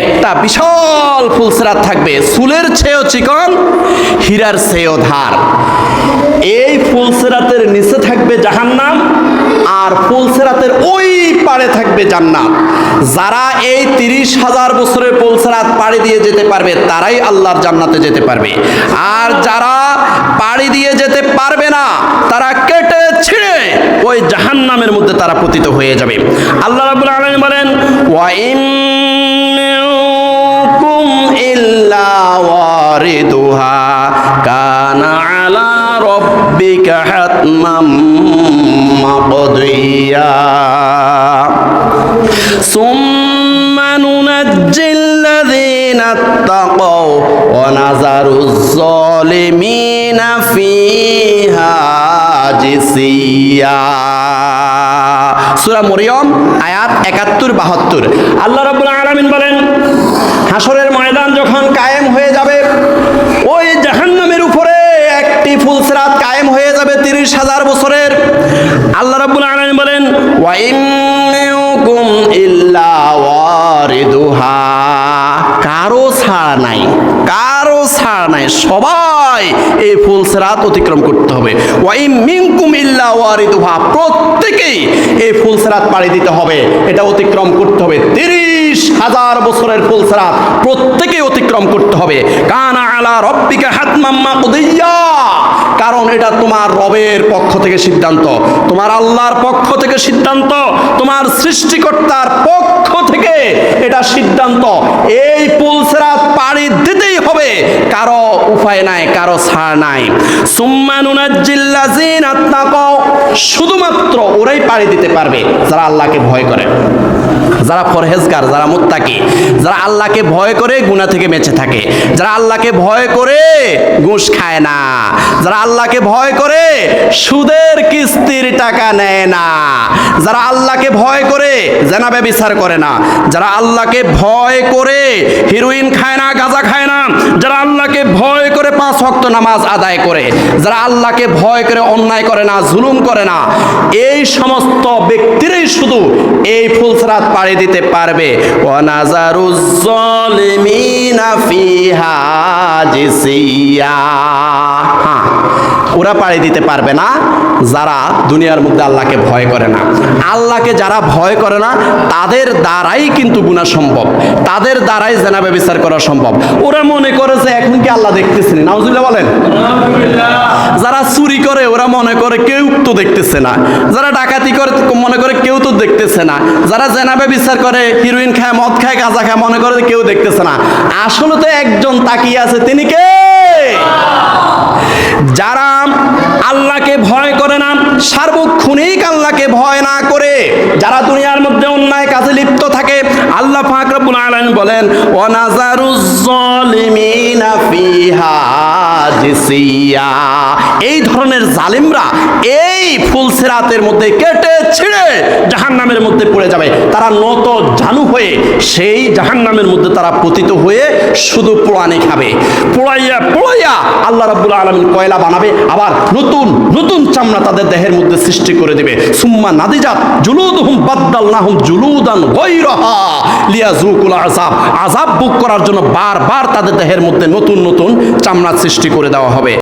একটা বিশাল ফুলসেরাত থাকবে। চুলের চেয়েও চিকন, হীরার চেয়েও ধার। এই ফুলসেরাতের নিচে থাকবে জাহান্নাম আর ফুলসেরাতের ওই পারে থাকবে জান্নাত। যারা এই তিরিশ হাজার বছরের ফুলসেরাত পাড়ি দিয়ে যেতে পারবে, তারাই আল্লাহর জান্নাতে যেতে পারবে। আর যারা পাড়ি দিয়ে যেতে পারবে না, তারা কেটে ছিঁড়ে ওই জাহান্নামের মধ্যে তারা পতিত হয়ে যাবে। আল্লাহ রাব্বুল আলামিন বলেন ওয়াইম ওয়ারিদুহা কানা আলা রব্বিকা হাতমাম মাকদিয়া সুম্মা নুনাজ্জিল আয়াত একাত্তর বাহাত্তর। আল্লাহ রাবুল আলমিন বলেন হাসরের যাবে তিরিশ হাজার বছরের আল্লাহ রাব্বুল আলামিন বলেন কারও ছাড় নাই, কারও ছাড় নাই, সবাই এই ফুলসরাত অতিক্রম করতে হবে। ওয়াইম মিনকুম ইল্লা ওয়ারিদুহা। প্রত্যেকেই এই ফুলসরাত পাড়ি দিতে হবে, এটা অতিক্রম করতে হবে। তিরিশ হাজার বছরের ফুলসরাত প্রত্যেকেই অতিক্রম করতে হবে। কানা আলা রব্বিকা হাতমাম্মা কুদিয়া কারণ এটা তোমার রবের পক্ষ থেকে সিদ্ধান্ত। তোমার আল্লাহর পক্ষ থেকে সিদ্ধান্ত, তোমার সৃষ্টিকর্তার পক্ষ থেকে এটা সিদ্ধান্ত। এই হবে কারও উপায় নাই, কারও ছাড় নাই। শুধুমাত্র ওরাই পাড়ি দিতে পারবে যারা আল্লাহকে ভয় করে। যারা ফরহেজগার যারা মুত্তাকি, যারা আল্লাহকে ভয় করে গুনাহ থেকে বেঁচে থাকে। যারা আল্লাহকে ভয় করে ঘুষ খায় না। যারা আল্লাহকে ভয় করে সুদের কিস্তির টাকা নেয় না। যারা আল্লাহকে ভয় করে জেনাবে বিচার করে না। যারা আল্লাহকে ভয় করে হিরোইন খায় না, গাঁজা খায় না যারা আল্লাহকে ভয় করে পাঁচ ওয়াক্ত নামাজ আদায় করে, যারা আল্লাহকে ভয় করে, অন্যায় করে না, জুলুম করে না, এই সমস্ত ব্যক্তিরাই শুধু এই ফুলসরাত পাড়ি দিতে পারবে। হ্যাঁ ওরা পাড়ি দিতে পারবে না। যারা দুনিয়ার মধ্যে আল্লাহকে ভয় করে না। আল্লাহকে যারা ভয় করে না তাদের দ্বারাই কিন্তু গুণা সম্ভব। তাদের দ্বারাই জেনাবে বিচার করা সম্ভব। ওরা মনে করে যে এখন কি আল্লাহ দেখতেছেন নাউজুল্লাহ বলেন। যারা চুরি করে ওরা মনে করে কেউ তো দেখতেছে না। যারা ডাকাতি করে মনে করে কেউ তো দেখতেছে না। যারা জেনাবে বিচার করে হিরোইন খায় মদ খায় গাঁজা খায় মনে করে কেউ দেখতেছে না। আসলে তো একজন তাকিয়ে আছে তিনি কে? যারা আল্লাহকে ভয় সার্বক্ষণিক আল্লাহকে ভয় না করে। যারা দুনিয়ার মধ্যে অন্যায় কাজে লিপ্ত থাকে, আল্লাহ পাক আলম বলেন অনাজারুজ্জলিমিনা জালিমিনা ফিহা। জিসিয়া এই ধরনের জালিমরা এই ফুলসিরাতের মধ্যে কেটে ছিঁড়ে মধ্যে পড়ে যাবে। তারা নত জানু হয়ে সেই মধ্যে তারা পতিত হয়ে শুধু খাবে। পোড়াইয়া পোড়াইয়া আল্লাহ কয়লা বানাবে, আবার নতুন নতুন চামড়া তাদের দেহের মধ্যে সৃষ্টি করে দেবে। সুম্মা নাদিজাত জুলুদহুম বাদদালনাহুম জুলুদান ভোগ করার জন্য বারবার তাদের দেহের মধ্যে নতুন নতুন চামড়া সৃষ্টি করে দেওয়া হবে।